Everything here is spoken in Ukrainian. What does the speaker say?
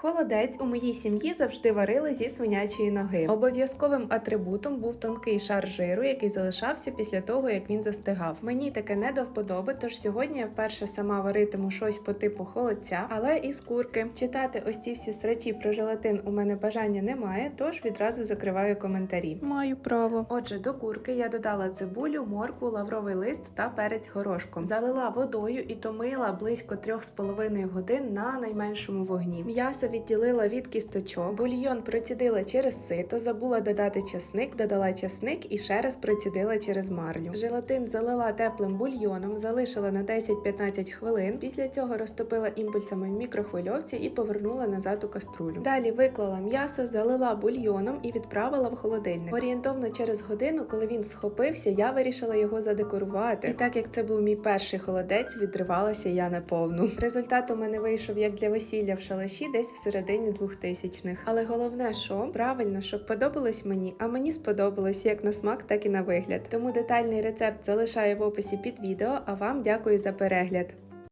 Холодець у моїй сім'ї завжди варили зі свинячої ноги. Обов'язковим атрибутом був тонкий шар жиру, який залишався після того, як він застигав. Мені таке не до вподоби, тож сьогодні я вперше сама варитиму щось по типу холодця, але із курки. Читати ось ці всі срачі про желатин у мене бажання немає, тож відразу закриваю коментарі. Маю право. Отже, до курки я додала цибулю, моркву, лавровий лист та перець горошком. Залила водою і томила близько 3,5 годин на найменшому вогні. М'ясо відділила від кісточок, бульйон процідила через сито, забула додати часник, додала часник і ще раз процідила через марлю. Желатин залила теплим бульйоном, залишила на 10-15 хвилин. Після цього розтопила імпульсами в мікрохвильовці і повернула назад у каструлю. Далі виклала м'ясо, залила бульйоном і відправила в холодильник. Орієнтовно через годину, коли він схопився, я вирішила його задекорувати. І так як це був мій перший холодець, відривалася я на повну. Результат у мене вийшов як для весілля в шалаші, десь всередині 2000-х. Але головне, що правильно, щоб подобалось мені, а мені сподобалось як на смак, так і на вигляд. Тому детальний рецепт залишаю в описі під відео. А вам дякую за перегляд.